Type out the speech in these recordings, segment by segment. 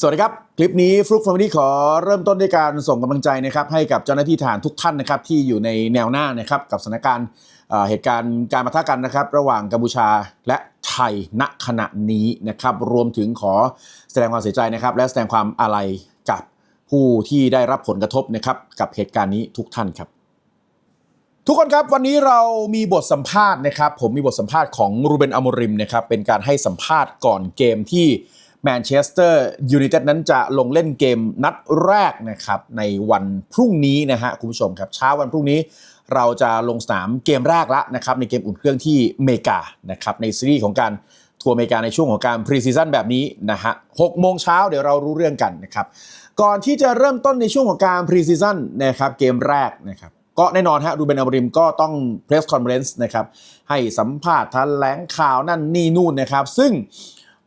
สวัสดีครับ คลิปนี้ฟลุกฟมิลี่ขอเริ่มต้นด้วยการส่งกำลังใจนะครับให้กับเจ้าหน้าที่ทหารทุกท่านนะครับที่อยู่ในแนวหน้านะครับกับสถานการณ์เหตุการณ์การปะทะกันนะครับ ระหว่างกัมพูชาและไทยณขณะนี้นะครับ รวมถึงขอแสดงความเสียใจนะครับ และแสดงความอาลัยกับผู้ที่ได้รับผลกระทบนะครับกับเหตุการณ์นี้ทุกท่านครับ ทุกคนครับวันนี้เรามีบทสัมภาษณ์นะครับ ผมมีบทสัมภาษณ์ของรูเบนอมริมนะครับเป็นการให้สัมภาษณ์ก่อนเกมที่ แมนเชสเตอร์ยูไนเต็ดนั้นจะลงเล่นเกมนัดแรกนะครับในวันพรุ่งนี้นะฮะคุณผู้ชมครับเช้าวันพรุ่งนี้เราจะลงสนามเกมแรกล้วนะครับในเกมอุ่นเครื่องที่เมกานะครับในซีรีส์ของการทัวร์เมกาในช่วงของการพรีซีซั่นแบบนี้นะฮะหกโมงเช้าเดี๋ยวเรารู้เรื่องกันนะครับก่อนที่จะเริ่มต้นในช่วงของการพรีซีซั่นนะครับเกมแรกนะครับก็แน่นอนฮะรูเบนอมริมก็ต้องเพรสคอนเฟอเรนซ์นะครับให้สัมภาษณ์แถลงข่าวนั่นนี่นู่นนะครับ ซึ่ง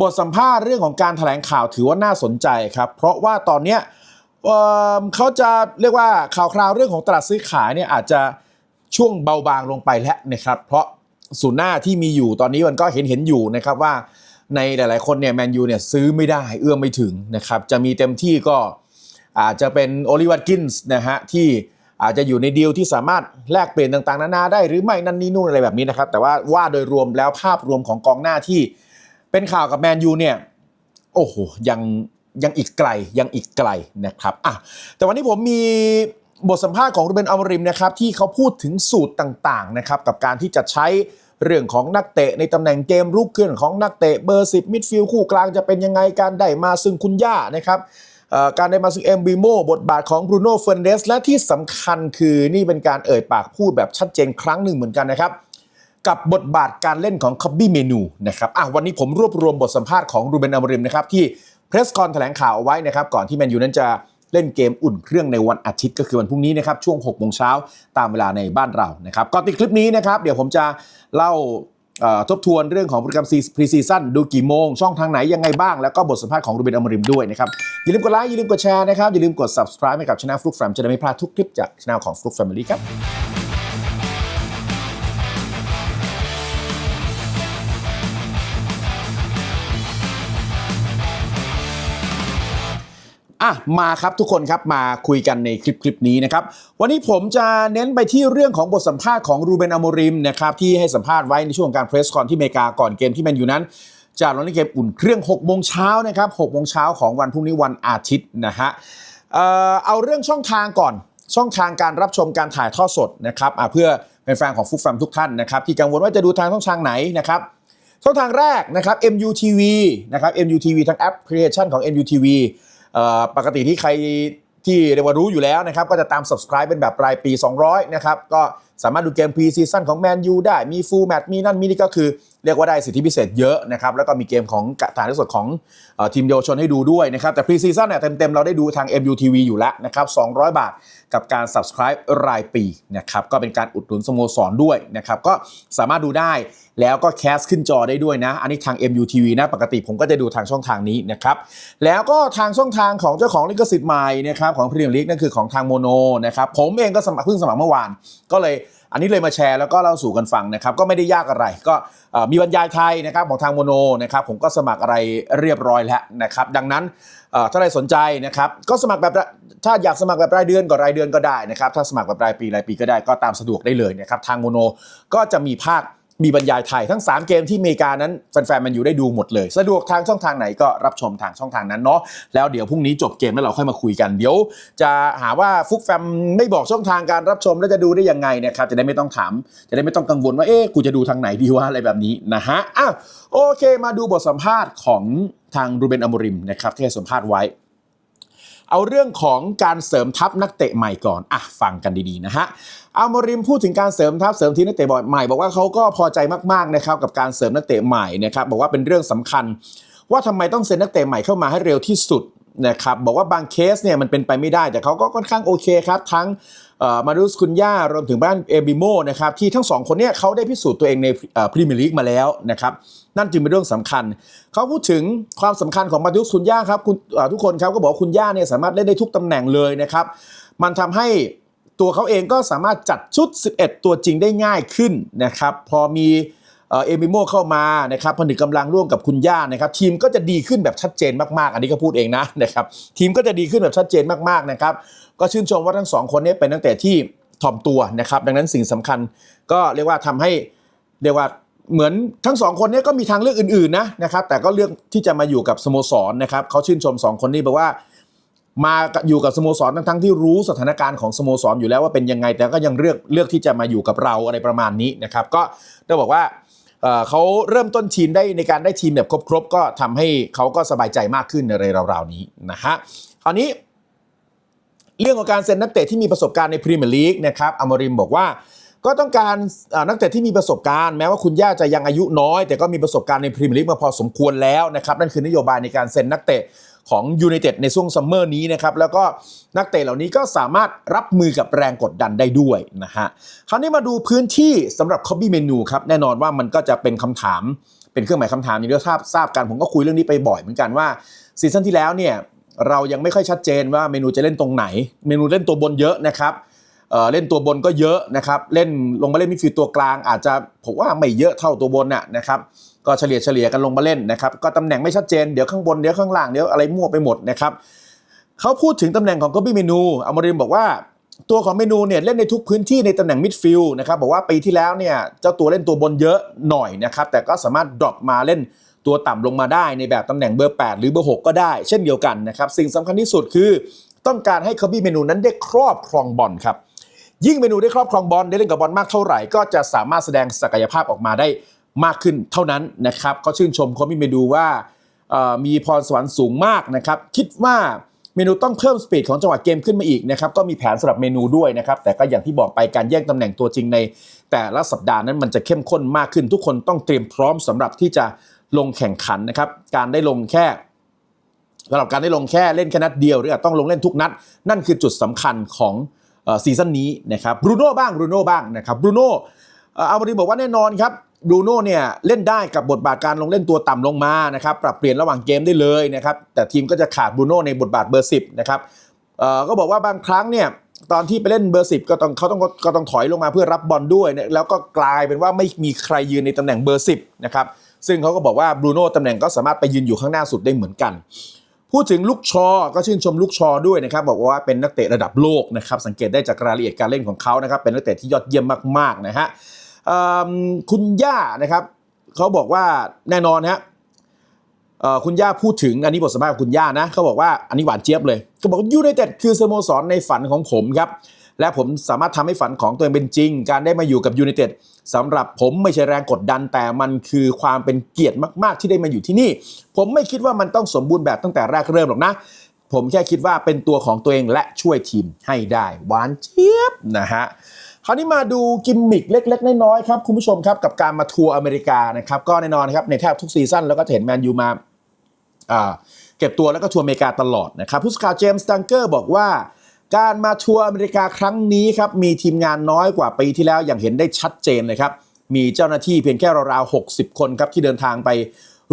บทสัมภาษณ์เรื่องของการแถลงข่าวถือว่าน่าสนใจครับ เพราะว่าตอนเนี้ยเเขาจะเรียกว่าข่าวคราวเรื่องของตลาดซื้อขายเนี่ยอาจจะช่วงเบาบางลงไปแล้วนะครับ เพราะศูนย์หน้าที่มีอยู่ตอนนี้มันก็เห็นเห็นอยู่นะครับว่าในหลาย ๆ คนเนี่ยแมนยูเนี่ยซื้อไม่ได้เอื้อมไม่ถึงนะครับ จะมีเต็มที่ก็อาจจะเป็นโอลิวัตกินส์นะฮะที่อาจจะอยู่ในดีลที่สามารถแลกเปลี่ยนต่าง ๆ นานาได้หรือไม่นั่นนี่นู่นอะไรแบบนี้นะครับ แต่ว่าว่าโดยรวมแล้วภาพรวมของกองหน้าที่ เป็นข่าวกับแมนยูเนี่ย โอ้โห ยังยังอีกไกลยังอีกไกลนะครับอะแต่วันนี้ผมมีบทสัมภาษณ์ของรูเบนอัลมริมนะครับที่เขาพูดถึงสูตรต่างๆนะครับกับการที่จะใช้เรื่องของนักเตะในตำแหน่งเกมรุกเคลื่อนของนักเตะเบอร์ 10 มิดฟิลด์คู่กลางจะเป็นยังไงการได้มาซึ่งคุณย่านะครับการได้มาซึ่งเอ็มบิโมบทบาทของบรูโน่เฟร์นเดสและที่สำคัญคือนี่เป็นการเอ่ยปากพูดแบบชัดเจนครั้งหนึ่งเหมือนกันนะครับ กับบทบาทการเล่นของคอบบี้เมนูนะครับอะวันนี้ผมรวบรวมบทสัมภาษณ์ของรูเบนอมริมนะครับที่เพรสคอนแถลงข่าวเอาไว้นะครับก่อนที่แมนยูนั้นจะเล่นเกมอุ่นเครื่องในวันอาทิตย์ก็คือวันพรุ่งนี้นะครับช่วง6โมงเช้าตามเวลาในบ้านเรานะครับก่อนติดคลิปนี้นะครับเดี๋ยวผมจะเล่าทบทวนเรื่องของโปรแกรมซีพรีซีซั่นดูกี่โมง ช่องทางไหนยังไงบ้าง แล้วก็บทสัมภาษณ์ของรูเบนอมริมด้วยนะครับ อย่าลืมกดไลค์อย่าลืมกดแชร์นะครับ อย่าลืมกด subscribe ให้กับช anel ฟลุกแฟมจะได้ไม่พลาดทุกคลิปจากช anel ของฟลุกแฟมิลี่ครับ อะมาครับทุกคนครับมาคุยกันในคลิปคลิปนี้นะครับ วันนี้ผมจะเน้นไปที่เรื่องของบทสัมภาษณ์ของรูเบนอโมริมนะครับที่ให้สัมภาษณ์ไว้ในช่วงการเพรสคอนที่อเมริกาก่อนเกมที่แมนยูนั้นจะลงเล่นเกมอุ่นเครื่อง6โมงเช้านะครับ6โมงเช้าของวันพรุ่งนี้วันอาทิตย์นะฮะเอ่อเอาเรื่องช่องทางก่อนช่องทางการรับชมการถ่ายทอดสดนะครับเพื่อเป็นแฟนของฟุตแฟมทุกท่านนะครับที่กังวลว่าจะดูทางช่องทางไหนนะครับช่องทางแรกนะครับ MUTV นะครับ MUTV ทั้งแอปพลิเคชันของ MUTV ปกติที่ใครที่เรียกว่ารู้อยู่แล้วนะครับ ก็จะตาม subscribe เป็นแบบรายปี 200 นะครับ ก็สามารถดูเกม pre season ของแมนยูได้มี full match มีนั่นมีนี่ก็คือเรียกว่าได้สิทธิพิเศษเยอะนะครับแล้วก็มีเกมของกะถ่ายทอดสดของอทีมเยาวชนให้ดูด้วยนะครับแต่ pre season เนี่ยเต็มๆเราได้ดูทาง MUTV อยู่แล้วนะครับ200 บาทกับการ subscribe รายปีนะครับก็เป็นการอุดหนุนสโมสรด้วยนะครับก็สามารถดูได้แล้วก็แคสขึ้นจอได้ด้วยนะ อันนี้ทาง MUTV นะ ปกติผมก็จะดูทางช่องทางนี้นะครับ แล้วก็ทางช่องทางของเจ้าของลิขสิทธิ์ใหม่นะครับของพรีเมียร์ลีกนั่นคือของทางโมโนนะครับ ผมเองก็สมัครเพิ่งสมัครเมื่อวาน ก็เลยอันนี้เลยมาแชร์แล้วก็เล่าสู่กันฟังนะครับ ก็ไม่ได้ยากอะไร ก็มีบรรยายไทยนะครับของทางโมโนนะครับผมก็สมัครอะไรเรียบร้อยแล้วนะครับ ดังนั้นถ้าใครสนใจนะครับ ก็สมัครแบบถ้าอยากสมัครแบบรายเดือนก็รายเดือนก็ได้นะครับ ถ้าสมัครแบบรายปีรายปีก็ได้ก็ตามสะดวกได้เลยนะครับทางโมโนก็จะมีภาค มีบรรยายไทยทั้ง 3 เกมที่อเมริกานั้นแฟนๆมันอยู่ได้ดูหมดเลย สะดวกทางช่องทางไหนก็รับชมทางช่องทางนั้นเนาะแล้วเดี๋ยวพรุ่งนี้จบเกมแล้วเราค่อยมาคุยกันเดี๋ยว จะหาว่าฟุกแฟมไม่บอกช่องทางการรับชมแล้วจะดูได้ยังไงนะครับจะได้ไม่ต้องถาม จะได้ไม่ต้องกังวลว่าเอ๊ะกูจะดูทางไหนดีวะอะไรแบบนี้นะฮะอ้าวโอเค มาดูบทสัมภาษณ์ของทางรูเบนอโมริมนะครับที่ให้สัมภาษณ์ไว้ เอาเรื่องของการเสริมทัพนักเตะใหม่ก่อนอะฟังกันดีๆนะฮะอามริมพูดถึงการเสริมทัพเสริมทีมนักเตะใหม่บอกว่าเขาก็พอใจมากๆนะครับกับการเสริมนักเตะใหม่นะครับบอกว่าเป็นเรื่องสำคัญ ว่าทำไมต้องเซ็นนักเตะใหม่เข้ามาให้เร็วที่สุดนะครับบอกว่าบางเคสเนี่ยมันเป็นไปไม่ได้แต่เขาก็ค่อนข้างโอเคครับ ทั้ง มารุสคุนย่ารวมถึงบ้านเอบิโมนะครับที่ทั้งสองคนเนี่ยเขาได้พิสูจน์ตัวเองในพรีเมียร์ลีกมาแล้วนะครับนั่นจึงเป็นเรื่องสำคัญ เขาพูดถึงความสำคัญของมารุสคุนย่าครับคุณทุกคนครับก็บอกคุณย่าเนี่ยสามารถเล่นได้ทุกตำแหน่งเลยนะครับมันทำให้ตัวเขาเองก็สามารถจัดชุด 11 ตัวจริงได้ง่ายขึ้นนะครับพอมี เอเอมิโมเข้ามานะครับผนึกกำลังร่วมกับคุณย่านะครับ ทีมก็จะดีขึ้นแบบชัดเจนมากๆ อันนี้ก็พูดเองนะนะครับ ทีมก็จะดีขึ้นแบบชัดเจนมากๆนะครับ ก็ชื่นชมว่าทั้งสองคนนี้เป็นตั้งแต่ที่ถ่อมตัวนะครับ ดังนั้นสิ่งสำคัญก็เรียกว่าทำให้เรียกว่าเหมือนทั้งสองคนนี้ก็มีทางเลือกอื่นๆนะนะครับ แต่ก็เลือกที่จะมาอยู่กับสโมสรนะครับเขาชื่นชมสองคนนี้บอกว่ามาอยู่กับสโมสรทั้งๆที่รู้สถานการณ์ของสโมสรอยู่แล้วว่าเป็นยังไง แต่ก็ยังเลือกเลือกที่จะมาอยู่กับเราอะไรประมาณนี้นะครับ ก็ต้องบอกว่า เขาเริ่มต้นทีมได้ในการได้ทีมแบบครบๆก็ทำให้เขาก็สบายใจมากขึ้นในราวๆนี้นะฮะคราวนี้เรื่องของการเซ็นนักเตะที่มีประสบการณ์ในพรีเมียร์ลีกนะครับอมริมบอกว่าก็ต้องการนักเตะที่มีประสบการณ์แม้ว่าคุณย่าจะยังอายุน้อย แต่ก็มีประสบการณ์ในพรีเมียร์ลีกมาพอสมควรแล้วนะครับนั่นคือนโยบายในการเซ็นนักเตะ ของยูไนเต็ดในช่วงซัมเมอร์นี้นะครับแล้วก็นักเตะเหล่านี้ก็สามารถรับมือกับแรงกดดันได้ด้วยนะฮะคราวนี้มาดูพื้นที่สำหรับคอบบี้เมนูครับแน่นอนว่ามันก็จะเป็นคำถามเป็นเครื่องหมายคำถามอย่างที่ทราบทราบกันผมก็คุยเรื่องนี้ไปบ่อยเหมือนกันว่าซีซั่นที่แล้วเนี่ยเรายังไม่ค่อยชัดเจนว่าเมนูจะเล่นตรงไหน เมนูเล่นตัวบนเยอะนะครับเเล่นตัวบนก็เยอะนะครับ เล่นลงมาเล่นมิดฟิลด์ตัวกลางอาจจะผมว่าไม่เยอะเท่าตัวบนน่ะนะครับ ก็เฉลี่ยเฉลี่ยกันลงมาเล่นนะครับก็ตำแหน่งไม่ชัดเจนเดี๋ยวข้างบนเดี๋ยวข้างล่างเดี๋ยวอะไรมั่วไปหมดนะครับเขาพูดถึงตำแหน่งของกอบี้เมนูอมรินบอกว่าตัวของเมนูเนี่ยเล่นในทุกพื้นที่ในตำแหน่งมิดฟิลด์นะครับบอกว่าปีที่แล้วเนี่ยเจ้าตัวเล่นตัวบนเยอะหน่อยนะครับแต่ก็สามารถดรอปมาเล่นตัวต่ำลงมาได้ในแบบตำแหน่งเบอร์ 8 หรือเบอร์ 6 ก็ได้ เช่นเดียวกันนะครับสิ่งสำคัญที่สุดคือต้องการให้คาบี้เมนูนั้นได้ครอบครองบอลครับยิ่งเมนูได้ครอบครองบอลได้เล่นกับบอลมากเท่าไหร่ ก็จะสามารถแสดงศักยภาพออกมาได้ มากขึ้นเท่านั้นนะครับ ก็ชื่นชมคาบี้เมนูว่ามีพรสวรรค์สูงมากนะครับ คิดว่าเมนูต้องเพิ่มสปีดของจังหวะเกมขึ้นมาอีกนะครับ ก็มีแผนสำหรับเมนูด้วยนะครับ แต่ก็อย่างที่บอกไปการแย่งตำแหน่งตัวจริงใน แต่ละสัปดาห์นั้นมันจะเข้มข้นมากขึ้น ทุกคนต้องเตรียมพร้อมสำหรับที่จะลงแข่งขันนะครับ การได้ลงแค่สำหรับการได้ลงแค่เล่นแค่นัดเดียวหรืออาจต้องลงเล่นทุกนัด นั่นคือจุดสำคัญของซีซั่นนี้นะครับบรูโน่บ้างบรูโน่บ้างนะครับบรูโน่ อ่อามารีบอกว่าแน่นอนครับบรูโน่เนี่ยเล่นได้กับบทบาทการลงเล่นตัวต่ำลงมานะครับปรับเปลี่ยนระหว่างเกมได้เลยนะครับแต่ทีมก็จะขาดบรูโน่ในบทบาทเบอร์10นะครับก็บอกว่าบางครั้งเนี่ยตอนที่ไปเล่นเบอร์10ก็ต้องเขาต้องก็ต้องถอยลงมาเพื่อรับบอลด้วยแล้วก็กลายเป็นว่าไม่มีใครยืนในตำแหน่งเบอร์10นะครับซึ่งเขาก็บอกว่าบรูโน่ตำแหน่งก็สามารถไปยืนอยู่ข้างหน้าสุดได้เหมือนกัน พูดถึงลูกชอ ก็ชื่นชมลูกชอด้วยนะครับบอกว่าเป็นนักเตะระดับโลกนะครับสังเกตได้จากรายละเอียดการเล่นของเขานะครับเป็นนักเตะที่ยอดเยี่ยมมากๆนะฮะ คุณย่านะครับเขาบอกว่าแน่นอนฮะคุณย่าพูดถึงอันนี้บทสัมภาษณ์ของคุณย่านะเขาบอกว่าอันนี้หวานเจี๊ยบเลยเขาบอกยูไนเต็ดคือสโมสรในฝันของผมครับและผมสามารถทำให้ฝันของตัวเองเป็นจริง การได้มาอยู่กับยูไนเต็ดสำหรับผมไม่ใช่แรงกดดันแต่มันคือความเป็นเกียรติมาก ๆ ที่ได้มาอยู่ที่นี่ ผมไม่คิดว่ามันต้องสมบูรณ์แบบตั้งแต่แรกเริ่มหรอกนะ ผมแค่คิดว่าเป็นตัวของตัวเองและช่วยทีมให้ได้หวานเจี๊ยบนะฮะ คราวนี้มาดูกิมมิกเล็ก ๆ น้อยๆครับคุณผู้ชมครับกับการมาทัวร์อเมริกานะครับก็แน่นอนครับในแทบทุกซีซั่นแล้วก็จะเห็นแมนยูมาอ่าเก็บตัวแล้วก็ทัวร์อเมริกาตลอดนะครับผู้สื่อข่าวเจมส์ดังเกอร์บอกว่าการมาทัวร์อเมริกาครั้งนี้ครับมีทีมงานน้อยกว่าปีที่แล้วอย่างเห็นได้ชัดเจนเลยครับมีเจ้าหน้าที่เพียงแค่ราวๆ60 คนครับที่เดินทางไป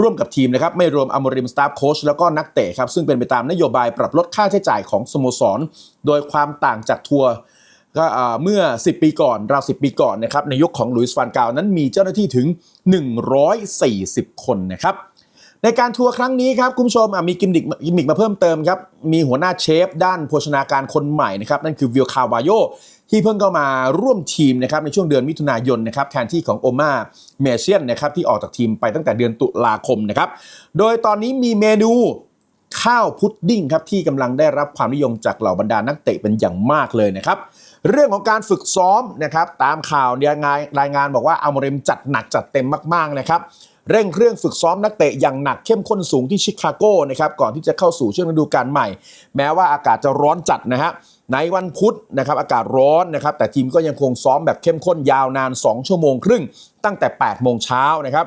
ร่วมกับทีมนะครับไม่รวมอมริมสตาฟโค้ชแล้วก็นักเตะครับซึ่งเป็นไปตามนโยบายปรับลดค่าใช้จ่ายของสโมสร โดยความต่างจากทัวร์ ก็เมื่อ 10 ปีก่อนราว10 ปีก่อนนะครับในยุคของหลุยส์ฟานกาวนั้นมีเจ้าหน้าที่ถึง 140 คนนะครับในการทัวร์ครั้งนี้ครับคุณผู้ชมมีกิมมิกกิมมิกมาเพิ่มเติมครับมีหัวหน้าเชฟด้านโภชนาการคนใหม่นะครับนั่นคือวิลคาวาโยที่เพิ่งเข้ามาร่วมทีมนะครับในช่วงเดือนมิถุนายนนะครับแทนที่ของโอมาเมเชียนนะครับที่ออกจากทีมไปตั้งแต่เดือนตุลาคมนะครับโดยตอนนี้มีเมนูข้าวพุดดิ้งครับที่กำลังได้รับความนิยมจากเหล่าบรรดานักเตะเป็นอย่างมากเลยนะครับ เรื่องของการฝึกซ้อมนะครับตามข่าวเนี่ยงานรายงานบอกว่าอัลโมเรมจัดหนักจัดเต็มมาก ๆ นะครับเร่งเครื่องฝึกซ้อมนักเตะอย่างหนักเข้มข้นสูงที่ชิคาโกนะครับก่อนที่จะเข้าสู่ช่วงฤดูกาลใหม่ แม้ว่าอากาศจะร้อนจัดนะฮะในวันพุธนะครับอากาศร้อนนะครับแต่ทีมก็ยังคงซ้อมแบบเข้มข้นยาวนาน 2 ชั่วโมงครึ่ง ตั้งแต่ 8 โมงเช้านะครับ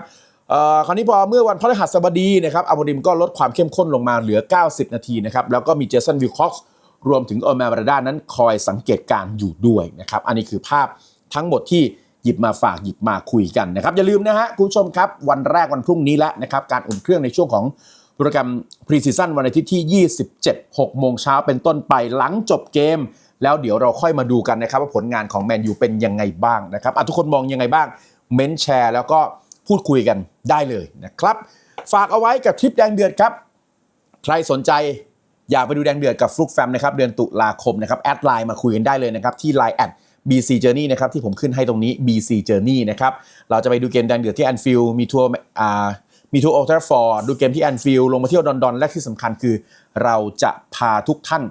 คราวนี้พอเมื่อวันพฤหัสบดีนะครับอัลโมริมก็ลดความเข้มข้นลงมาเหลือ 90 นาทีนะครับแล้วก็มีเจสันวิลคอกซ์ รวมถึงเออร์แมนบราดานั้นคอยสังเกตการ์อยู่ด้วยนะครับ อันนี้คือภาพทั้งหมดที่หยิบมาฝากหยิบมาคุยกันนะครับอย่าลืมนะฮะคุณผู้ชมครับ วันแรกวันพรุ่งนี้แล้วนะครับการอุ่นเครื่องในช่วงของโปรแกรมพรีซีซั่นวันอาทิตย์ที่ 27 6โมงเช้าเป็นต้นไปหลังจบเกม แล้วเดี๋ยวเราค่อยมาดูกันนะครับ ว่าผลงานของแมนยูเป็นยังไงบ้างนะครับทุกคนมองยังไงบ้างเม้นแชร์ แล้วก็พูดคุยกันได้เลยนะครับ ฝากเอาไว้กับทริปแดงเดือดครับ ใครสนใจ อยากไปดูแดงเดือดกับฟลุกแฟมนะครับเดือนตุลาคมนะครับแอดไลน์มาคุยกันได้เลยนะครับที่ Line แอด BC Journey นะครับที่ผมขึ้นให้ตรงนี้ BC Journey นะครับเราจะไปดูเกมแดงเดือดที่แอนฟิลด์มีทัวร์อ่ามีทัวร์โอลด์แทรฟอร์ดดูเกมที่แอนฟิลด์ลงมาเที่ยวดอนดอนและที่สำคัญคือ เราจะพาทุกท่าน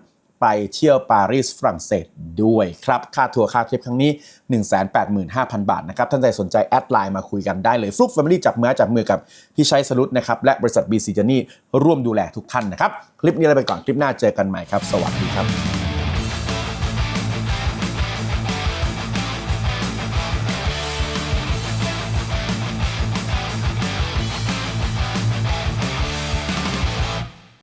ไปเที่ยวปารีสฝรั่งเศสด้วยครับ ค่าทัวร์ค่าทริปครั้งนี้ 185,000 บาทนะครับ ท่านใดสนใจแอดไลน์มาคุยกันได้เลยฟลุกแฟมิลี่จับมือจับมือกับพี่ชัยสรุตนะครับ และบริษัท BC Journey ร่วมดูแลทุกท่านนะครับ คลิปนี้เราไปก่อนคลิปหน้าเจอกันใหม่ครับ สวัสดีครับ